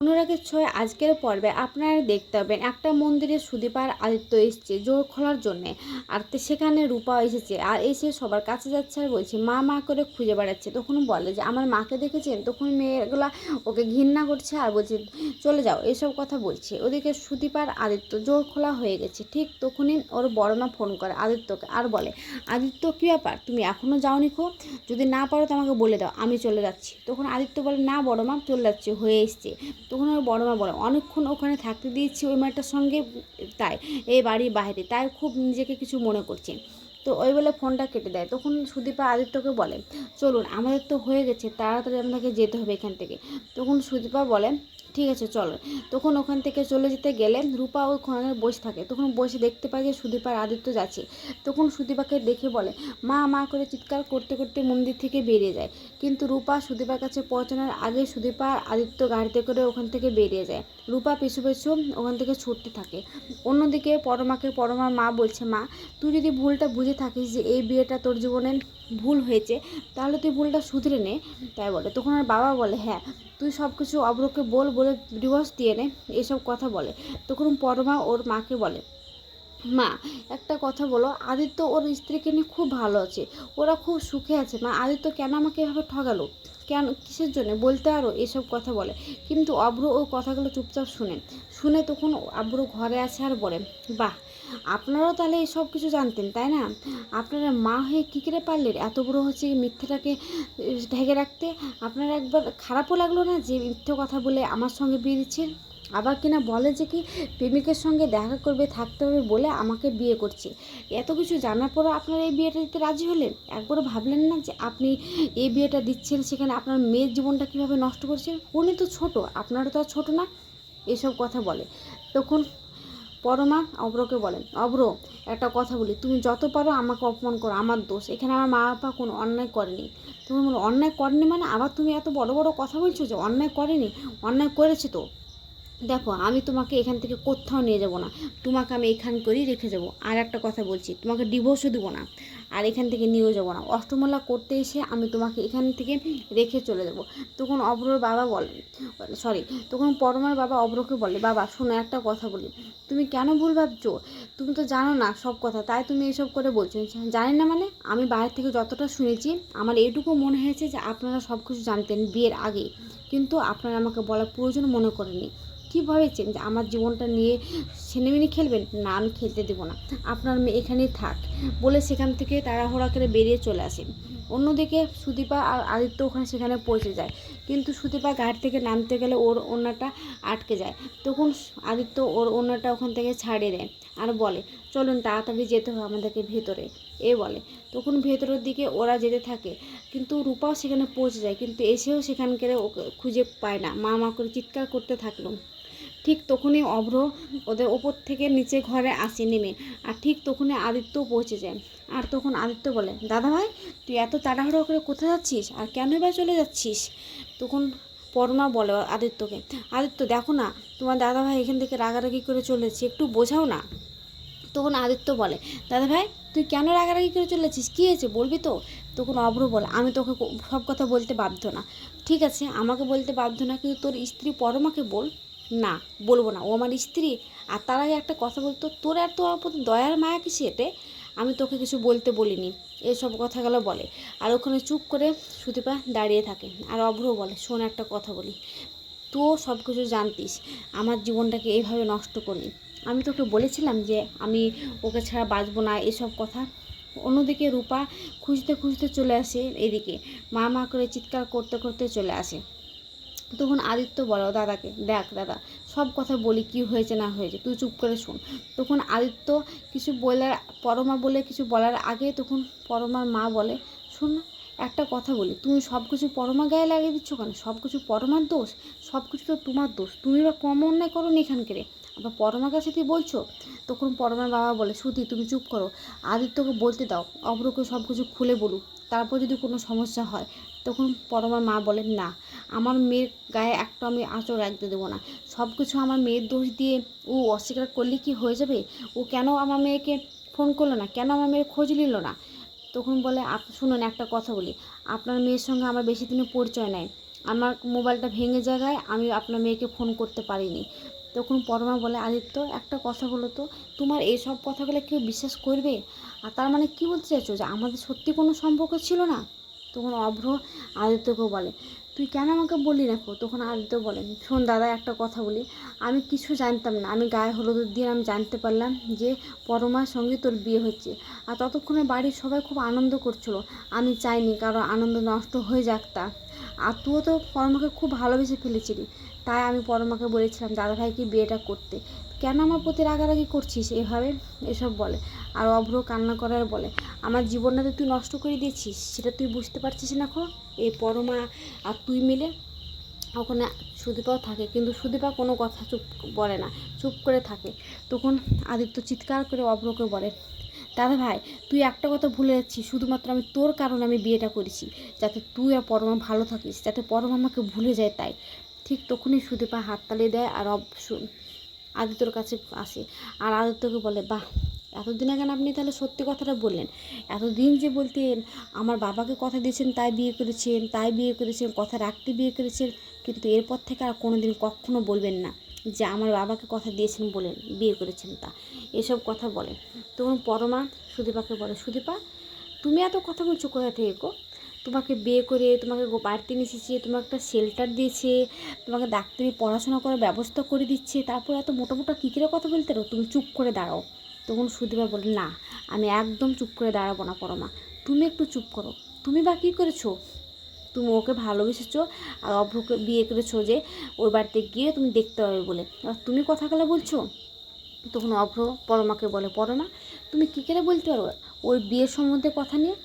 অনুরাগের ছয় আজকের পর্বে আপনারা দেখতে পাবেন একটা মন্দিরে সুদীপার আদিত্য এসছে জোর খোলার জন্যে। আর সেখানে রূপা এসেছে। আর এসে সবার কাছে যাচ্ছে আর বলছে, মা মা করে খুঁজে বেড়াচ্ছে। তখন বলে যে, আমার মাকে দেখেছেন? তখন মেয়েগুলা ওকে ঘৃণা করছে আর বলছে, চলে যাও। এসব কথা বলছে। ওদিকে সুদীপার আদিত্য জোর খোলা হয়ে গেছে। ঠিক তখনই ওর বড় মা ফোন করে আদিত্যকে আর বলে, আদিত্য, কী ব্যাপার? তুমি এখনও যাওনি খো? যদি না পারো তো আমাকে বলে দাও, আমি চলে যাচ্ছি। তখন আদিত্য বলে, না বড় মা, চলে যাচ্ছে। হয়ে এসছে। তখন ওর বড় মা বলে, অনেকক্ষণ ওখানে থাকতে দিয়েছি ওই মেয়েটার সঙ্গে, তাই এই বাড়ির বাইরে। তাই খুব নিজেকে কিছু মনে করছে। তো ওই বলে ফোনটা কেটে দেয়। তখন সুদীপা আদিত্যকে বলে, চলুন, আমাদের তো হয়ে গেছে, তাড়াতাড়ি আপনাকে যেতে হবে এখান থেকে। তখন সুদীপা বলে, ঠিক আছে, চলো। তখন ওখান থেকে চলে যেতে গেলে রূপা ওখানে বসে থাকে। তখন বসে দেখতে পায় যে সুদীপার আদিত্য যাচ্ছে। তখন সুদীপাকে দেখে বলে, মা মা করে চিৎকার করতে করতে মন্দির থেকে বেরিয়ে যায়। কিন্তু রূপা সুদীপার কাছে পৌঁছানোর আগে সুদীপা আদিত্য গাড়িতে করে ওখান থেকে বেরিয়ে যায়। রূপা পিছু পিছু ওখান থেকে ছুটতে থাকে। অন্যদিকে পরমাকে পরমার মা বলছে, মা, তুই যদি ভুলটা বুঝে থাকিস যে এই বিয়েটা তোর জীবনে ভুল হয়েছে, তাহলে তুই ভুলটা শুধরে নে। তাই বলে। তখন আর বাবা বলে হ্যাঁ তুই সব কিছু অব্রকে বল বলে ডিভোর্স দিয়ে নে, এসব কথা বলে। তখন পরমা ওর মাকে বলে, মা, একটা কথা বলো, আদিত্য ওর স্ত্রীকে নিয়ে খুব ভালো আছে, ওরা খুব সুখে আছে। মা, আদিত্য কেন আমাকে এভাবে ঠগালো? কেন, কিসের জন্য? বলতে আরও এসব কথা বলে। কিন্তু অব্র ও কথাগুলো চুপচাপ শুনে শুনে তখন অব্র ঘরে আসে আর বলে, বাহ আপনারাও তাহলে এই সব কিছু জানতেন, তাই না? আপনারা মা হয়ে কী করে পারলেন? এত বড় হচ্ছে মিথ্যেটাকে ঢেকে রাখতে? আপনার একবার খারাপও লাগল না যে মিথ্যে কথা বলে আমার সঙ্গে বিয়ে দিচ্ছেন? আবার কিনা বলে যে কি প্রেমিকের সঙ্গে দেখা করবে, থাকতে হবে বলে আমাকে বিয়ে করছে। এত কিছু জানার পরও আপনারা এই বিয়েটা দিতে রাজি হলেন? একবারও ভাবলেন না যে আপনি এই বিয়েটা দিচ্ছেন, সেখানে আপনার মেয়ের জীবনটা কীভাবে নষ্ট করছেন? উনি তো ছোট, আপনারা তো আর ছোট না। এসব কথা বলে। তখন পরমা অব্রকে বলেন, অব্র, একটা কথা বলি, তুমি যত পারো আমাকে অপমান করো, আমার দোষ। এখানে আমার মা বাবা কোনো অন্যায় করেনি। তুমি বলো অন্যায় করেনি মানে আবার তুমি এত বড় বড় কথা বলছো যে অন্যায় করেনি, অন্যায় করেছে তো? দেখো, আমি তোমাকে এখান থেকে কোথাও নিয়ে যাব না। তোমাকে আমি এখান করেই রেখে যাব। আর একটা কথা বলছি, তোমাকে ডিভোর্সও দেবো না। আর এখান থেকে নিয়েও যাব না। অষ্টমলা করতে এসে আমি তোমাকে এখান থেকে রেখে চলে যাব। তখন অব্রর বাবা বলে সরি তখন পরমার বাবা অব্রকে বলে, বাবা, শোনো, একটা কথা বলি। তুমি কেন ভুল ভাবছ? তুমি তো জানো না সব কথা, তাই তুমি এসব করে বলছো। জানি না মানে আমি বাইরে থেকে যতটা শুনেছি, আমার এইটুকু মনে হয়েছে যে আপনারা সব কিছু জানতেন বিয়ের আগে। কিন্তু আপনারা আমাকে বলার প্রয়োজন মনে করেনি কী ভেবেছেন যে আমার জীবনটা নিয়ে ছেলেমেনে খেলবেন? না, আমি খেলতে দেবো না। আপনার মেয়ে এখানেই থাক। বলে সেখান থেকে তাড়াহুড়া করে বেরিয়ে চলে আসে। অন্যদিকে সুদীপা আর আদিত্য ওখানে সেখানে পৌঁছে যায়। কিন্তু সুদীপা গাড়ি থেকে নামতে গেলে ওর ওনাটা আটকে যায়। তখন আদিত্য ওর ওনাটা ওখান থেকে ছাড়িয়ে দেয় আর বলে, চলুন তাড়াতাড়ি যেতে হবে আমাদেরকে ভেতরে। এ বলে। তখন ভেতরের দিকে ওরা যেতে থাকে। কিন্তু রূপাও সেখানে পৌঁছে যায়। কিন্তু এসেও সেখানকার খুঁজে পায় না। মা মা করে চিৎকার করতে থাকল। ঠিক তখনই অভ্র ওদের ওপর থেকে নিচে ঘরে আসে, নেমে। আর ঠিক তখনই আদিত্য পৌঁছে যায়। আর তখন আদিত্য বলে দাদা ভাই তুই এত তাড়াহুড়ো করে কোথায় যাচ্ছিস? আর কেনই বা চলে যাচ্ছিস? তখন পরমা বলে আদিত্যকে, আদিত্য, দেখো না, তোমার দাদা ভাই এখান থেকে রাগারাগি করে চলেছে, একটু বোঝাও না। তখন আদিত্য বলে দাদা ভাই তুই কেন রাগারাগি করে চলেছিস? কী হয়েছে, বলবি তো? তখন অভ্র বলে, আমি তোকে সব কথা বলতে বাধ্য না। ঠিক আছে, আমাকে বলতে বাধ্য না, কিন্তু তোর স্ত্রী পরমাকে বল। না, বলব না। ও আমার স্ত্রী, আর তার আগে একটা কথা বলতো, তোর আর তোর প্রতি দয়ার মায়া কি সেটে আমি তোকে কিছু বলতে বলিনি। এসব কথাগুলো বলে। আর ওখানে চুপ করে সুদীপা দাঁড়িয়ে থাকে। আর অভ্র বলে, শোন একটা কথা বলি। তুইও সব কিছু জানতিস। আমার জীবনটাকে এইভাবে নষ্ট করলি। আমি তোকে বলেছিলাম যে, আমি ওকে ছাড়া বাঁচবো না। এসব কথা অন্যদিকে রূপা খুঁজতে খুঁজতে চলে আসে এদিকে। মা মা করে চিৎকার করতে করতে চলে আসে। তখন আদিত্য বলো দাদাকে দেখ দাদা সব কথা বলি কি হয়েছে না হয়েছে তুই চুপ করে শোন। তখন আদিত্য কিছু বলার পরমা বলে কিছু বলার আগে তখন পরমার মা বলে শোন না, একটা কথা বলি তুমি সব কিছু পরমা গায়ে লাগিয়ে দিচ্ছ কেন? সব কিছু পরমার দোষ সব কিছু তো তোমার দোষ তুমি বা কম অন্যায় করো এখানকারে আবার পরমার কাছে তুই বলছো? তখন পরমার বাবা বলে শ্রুতি তুমি চুপ করো। আদিত্যকে বলতে দাও অব্রকে সব কিছু খুলে বলুক, তারপর যদি কোনো সমস্যা হয়। তখন পরমার মা বলেন না, আমার মেয়ের গায়ে একটা আমি আঁচড় রাখতে দেবো না। সব কিছু আমার মেয়ের দোষ দিয়ে ও অস্বীকার করলে কি হয়ে যাবে? ও কেন আমার মেয়েকে ফোন করল না? কেন আমার মেয়ের খোঁজ নিল না? তখন বলে, আপ, শুনুন, একটা কথা বলি। আপনার মেয়ের সঙ্গে আমার বেশি দিনের পরিচয় নেই। আমার মোবাইলটা ভেঙে জায়গায় আমি আপনার মেয়েকে ফোন করতে পারিনি। তখন পরমা বলে, আদিত্য, একটা কথা বলো তো, তোমার এইসব কথাগুলো কেউ বিশ্বাস করবে? আর তার মানে কি বলতে চাইছো? যে আমাদের সত্যি কোনো সম্পর্ক ছিল না? তখন অভ্র আদিত্যকে বলে, তুই কেন আমাকে বললি না তখন আদিত্য বলে, শোন দাদা, একটা কথা বলি। আমি কিছু জানতাম না। আমি গায়ে হলুদের দিন আমি জানতে পারলাম যে পরমার সঙ্গে তোর বিয়ে হচ্ছে আর ততক্ষণে বাড়ির সবাই খুব আনন্দ করছিল। আমি চাইনি কারও আনন্দ নষ্ট হয়ে যাক তা। আর তুইও তো পরমাকে খুব ভালোবেসে ফেলেছিলি। তাই আমি পরমাকে বলেছিলাম দাদাভাইকে বিয়েটা করতে? কেন আমার প্রতি রাগারাগি করছিস এভাবে? এসব বলে। আর অভ্র কান্না করার বলে, আমার জীবনটা তো তুই নষ্ট করে দিয়েছিস, সেটা তুই বুঝতে পারছিস না খো এই পরমা আর তুই মিলে ওখানে সুদীপাও থাকে, কিন্তু সুদীপা কোনো কথা চুপ বলে না, চুপ করে থাকে। তখন আদিত্য চিৎকার করে অভ্রকে বলে, দাদা ভাই, তুই একটা কথা ভুলে যাচ্ছিস, শুধুমাত্র আমি তোর কারণে আমি বিয়েটা করেছি, যাতে তুই আর পরমা ভালো থাকিস, যাতে পরমা আমাকে ভুলে যায় তাই। ঠিক তখনই সুদীপা হাততালি দেয় আর আদিত্যর কাছে আসে। আর আদিত্যকে বলে, বাহ, এতদিন আগে আপনি তাহলে সত্যি কথাটা বললেন। এতদিন যে বলতেন, আমার বাবাকে কথা দিয়েছেন, তাই বিয়ে করেছেন, তাই বিয়ে করেছেন, কথা রাখতে বিয়ে করেছেন। কিন্তু এরপর থেকে আর কোনো দিন কখনো বলবেন না যে আমার বাবাকে কথা দিয়েছেন বলেন বিয়ে করেছেন তা। এসব কথা বলেন তখন পরমা সুদীপাকে বলে, সুদীপা, তুমি এত কথা বলছো কোথা থেকে গো? তোমাকে বিয়ে করে, তোমাকে বাড়িতে নিয়ে তোমাকে একটা শেল্টার দিয়েছে, তোমাকে ডাক্তারি পড়াশোনা করার ব্যবস্থা করে দিচ্ছে, তারপর এত মোটা মোটা কী করে কথা বলতে তুমি চুপ করে দাঁড়াও। তখন সুদীপা বলে না, আমি একদম চুপ করে দাঁড়াবো না, পরমা। তুমি একটু চুপ করো। তুমি বা কী করেছ? তুমি ওকে ভালোবেসেছো আর অভ্রকে বিয়ে করেছ যে ওর বাড়িতে গিয়ে তুমি দেখতে পাবে বলে। আর তুমি কথাগুলো বলছো? তখন অভ্র পরমাকে বলে, পরমা, তুমি কী করে বলতে পারো? ওর বিয়ের সম্বন্ধে কথা নিয়ে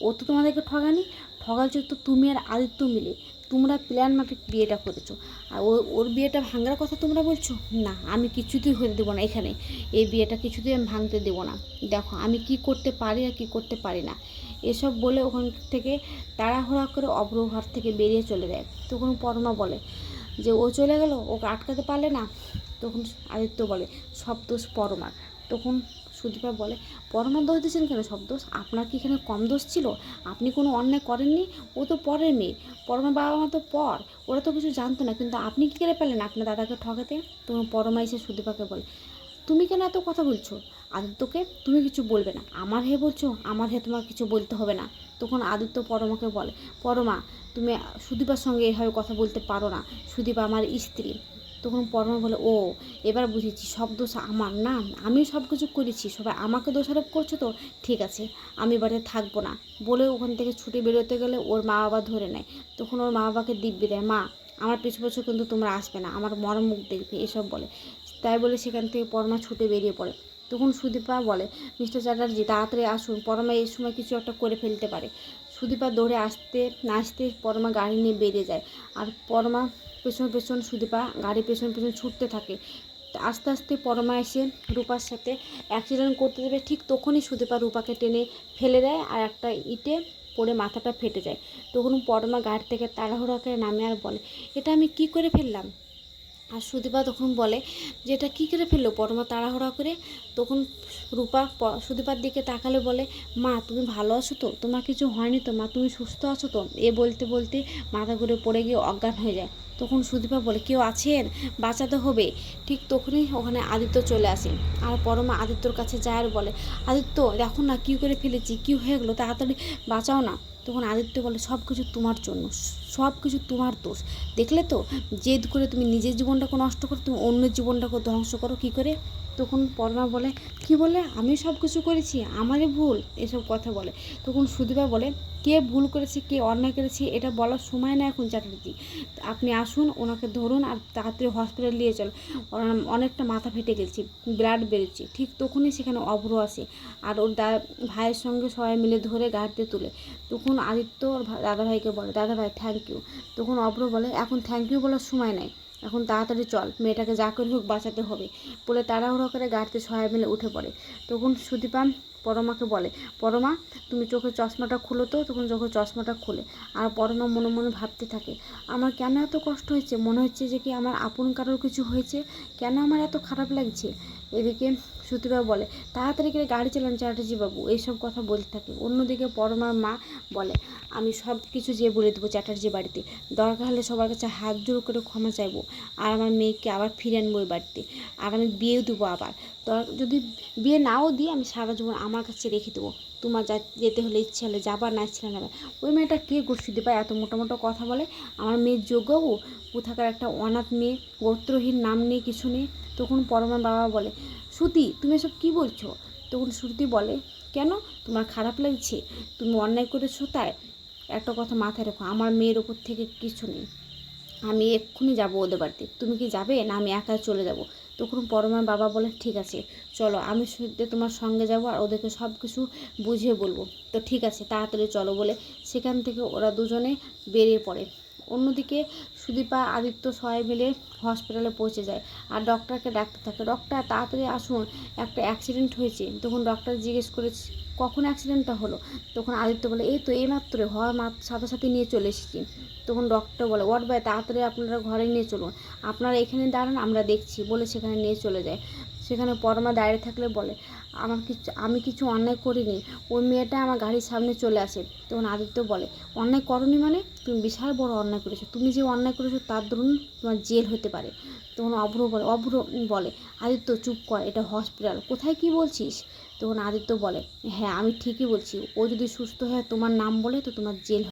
ও তো তোমাদেরকে ঠগানি ঠগাইছো তো তুমি আর আদিত্য মিলে। তোমরা প্ল্যান মাফিক বিয়েটা করেছ। আর ওর বিয়েটা ভাঙার কথা তোমরা বলছো? না, আমি কিছুতেই হতে দেবো না এখানে। এই বিয়েটা কিছুতেই আমি ভাঙতে দেবো না। দেখো, আমি কি করতে পারি আর কি করতে পারি না। এসব বলে ওখান থেকে তাড়াহুড়া করে অব্র ঘর থেকে বেরিয়ে চলে যায়। তখন পরমা বলে যে, ও চলে গেল? ওকে আটকাতে পারলে না? তখন আদিত্য বলে, সব দোষ পরমার। তখন সুদীপা বলে পরমার দোষ দিয়েছেন কেন? সব দোষ আপনার কি এখানে কম দোষ ছিল? আপনি কোনো অন্যায় করেননি? ও তো পরের মেয়ে। পরমার বাবা মা তো পর। ওরা তো কিছু জানতো না। কিন্তু আপনি কী করে পেলেন আপনার দাদাকে ঠকাতে তখন পরমা এসে সুদীপাকে বলে, তুমি কেন এত কথা বলছো? আদিত্যকে তুমি কিছু বলবে না। আমার হে বলছো, আমার হে তোমার কিছু বলতে হবে না। তখন আদিত্য পরমাকে বলে, পরমা, তুমি সুদীপার সঙ্গে এভাবে কথা বলতে পারো না। সুদীপা আমার স্ত্রী। তখন পরমা বলে, ও, এবার বুঝেছি, সব দোষ আমার না। আমি সব কিছু করেছি, সবাই আমাকে দোষারোপ করছ তো, ঠিক আছে, আমি বাড়িতে থাকব না। বলে ওখান থেকে ছুটে বেরোতে গেলে ওর মা বাবা ধরে নেয়। তখন ওর মা বাবাকে দিব্যি দেয়, মা, আমার পিছু পিছু কিন্তু তোমরা আসবে না, আমার মরম মুখ দেখবে, এসব বলে। তাই বলে সেখান থেকে পরমা ছুটে বেরিয়ে পড়ে। তখন সুদীপা বলে, মিস্টার চ্যাটার্জি, তাড়াতাড়ি আসুন, পরমা এই সময় কিছু একটা করে ফেলতে পারে। সুদীপা দৌড়ে আসতে না আসতে পরমা গাড়ি নিয়ে বেরিয়ে যায়। আর পরমা পেছন পেছন সুদীপা গাড়ি পেছন পেছন ছুটতে থাকে। আস্তে আস্তে পরমা এসে রূপার সাথে অ্যাক্সিডেন্ট করতে দেবে ঠিক তখনই সুদীপা রূপাকে টেনে ফেলে দেয় আর একটা ইটে পড়ে মাথাটা ফেটে যায়। তখন পরমা গাড়ি থেকে তাড়াহুড়া করে নামে আর বলে, এটা আমি কি করে ফেললাম? আর সুদীপা তখন বলে যে, এটা কী করে ফেলল? পরমা তাড়াহুড়া করে? তখন রূপা সুদীপার দিকে তাকালে বলে, মা, তুমি ভালো আছো তো? তোমার কিছু হয়নি তো? মা, তুমি সুস্থ আছো তো? এ বলতে বলতে মাথা ঘুরে পড়ে গিয়ে অজ্ঞান হয়ে যায়। তখন সুদীপা বলে, কেউ আছেন? বাঁচাতে হবে? ঠিক তখনই ওখানে আদিত্য চলে আসে। আর পরমা আদিত্যর কাছে যায় আর বলে, আদিত্য, দেখো না কী করে ফেলেছি, কী হয়ে গেলো? তাড়াতাড়ি বাঁচাও না। তখন আদিত্য বলে সব কিছু তোমার জন্য সব কিছু তোমার দোষ। দেখলে তো, জেদ করে তুমি নিজের জীবনটাকে নষ্ট করো, তুমি অন্যের জীবনটাকে ধ্বংস করো, কী করে? তখন পরমা বলে, কি বলে আমি সব কিছু করেছি, আমারই ভুল? এসব কথা বলে। তখন সুদীপা বলে, কে ভুল করেছে, কে অন্যায় করেছে, এটা বলার সময় না এখন চ্যাটার্জি। আপনি আসুন, ওনাকে ধরুন আর তাড়াতাড়ি হসপিটাল নিয়ে চল অনেকটা মাথা ফেটে গেছে, ব্লাড বেরোচ্ছে। ঠিক তখনই সেখানে অভ্র আসে আর ওর দা, ভাইয়ের সঙ্গে সবাই মিলে ধরে গাড়িতে তুলে। তখন আদিত্য ওর দাদাভাইকে বলে, দাদাভাই থ্যাংক ইউ তখন অভ্র বলে, এখন থ্যাংক ইউ বলার সময় নাই। এখন তাড়াতাড়ি চল, মেয়েটাকে যা করে হোক বাঁচাতে হবে। বলে তাড়াহুড়ো করে গাড়িতে সবাই মিলে উঠে পড়ে। তখন সুদীপা পরমাকে বলে, পরমা, তুমি চোখের চশমাটা খুলো তো? তখন চোখের চশমাটা খুলে। আর পরমা মনে মনে ভাবতে থাকে, আমার কেন এত কষ্ট হয়েছে? মনে হচ্ছে যে কি আমার আপন কারোর কিছু হয়েছে? কেন আমার এত খারাপ লাগছে? এদিকে সুতিবাবু বলে, তাড়াতাড়ি করে গাড়ি চালান চ্যাটার্জি বাবু এইসব কথা বলতে থাকে। অন্যদিকে পরমার মা বলে, আমি সব কিছু যেয়ে বলে দেবো চ্যাটার্জি বাড়িতে দরকার হলে সবার কাছে হাত জোড় করে ক্ষমা চাইব আর আমার মেয়েকে আবার ফিরে আনব ওই বাড়িতে। আর আমি বিয়েও দেবো আবার। যদি বিয়ে নাও দিই, আমি সারা জীবন আমার কাছে রেখে দেবো। তোমার যা যেতে হলে ইচ্ছে হলে যাবার না ইচ্ছে নেবে ওই মেয়েটা কে গোষ্ঠী পায় এত মোটো মোটো কথা বলে? আমার মেয়ের যোগ্যও কোথাকার একটা অনাথ মেয়ে, গোত্রহীন, নাম নেই কিছু নেই? তখন পরমার বাবা বলে শ্রুতি, তুমি এসব কী বলছো? তখন শ্রুতি বলে, কেন? তোমার খারাপ লাগছে? তুমি অন্যায় করেছ তাই? একটা কথা মাথায় রেখো, আমার মেয়ের ওপর থেকে কিছু নেই। আমি এক্ষুনি যাব ওদের বাড়িতে। তুমি কি যাবে? না, আমি একা চলে যাব। তখন পরমার বাবা বলে, ঠিক আছে, চলো। আমি শুধু তোমার সঙ্গে যাব আর ওদেরকে সব কিছু বুঝিয়ে বলব। তো ঠিক আছে, তাড়াতাড়ি চলো বলে সেখান থেকে ওরা দুজনে বেরিয়ে পড়ে। অন্যদিকে সুদীপা, আদিত্য সবাই মিলে হসপিটালে পৌঁছে যায়। আর ডক্টরকে ডাকতে থাকে ডক্টর তাড়াতাড়ি আসুন, একটা অ্যাক্সিডেন্ট হয়েছে। তখন ডক্টর জিজ্ঞেস করে কখন অ্যাক্সিডেন্টটা হলো? তখন আদিত্য বলে, এই তো এই মাত্র হওয়ার সাথে সাথে নিয়ে চলে এসেছি। তখন ডক্টর বলে ওয়ার্ড ভাই, তাড়াতাড়ি আপনারা ঘরে নিয়ে চলুন। আপনারা এখানে দাঁড়ান, আমরা দেখছি। বলে সেখানে নিয়ে চলে যায়। সেখানে পরমা দাঁড়িয়ে থাকলে বলে, আমার কিছু, আমি কিছু অন্যায় করিনি। ওই মেয়েটা আমার গাড়ির সামনে চলে আসে। তখন আদিত্য বলে, অন্যায় করনি মানে? তুমি বিশাল বড় অন্যায় করেছ। তুমি যে অন্যায় করেছ তার দরুন তোমার জেল হতে পারে। তখন অভ্র বলে অভ্র বলে, আদিত্য, চুপ কর, এটা হসপিটাল। কোথায় কি বলছিস? তখন আদিত্য বলে হ্যাঁ আমি ঠিকই বলছি। ও যদি সুস্থ হয় তোমার নাম বলে, তো তোমার জেল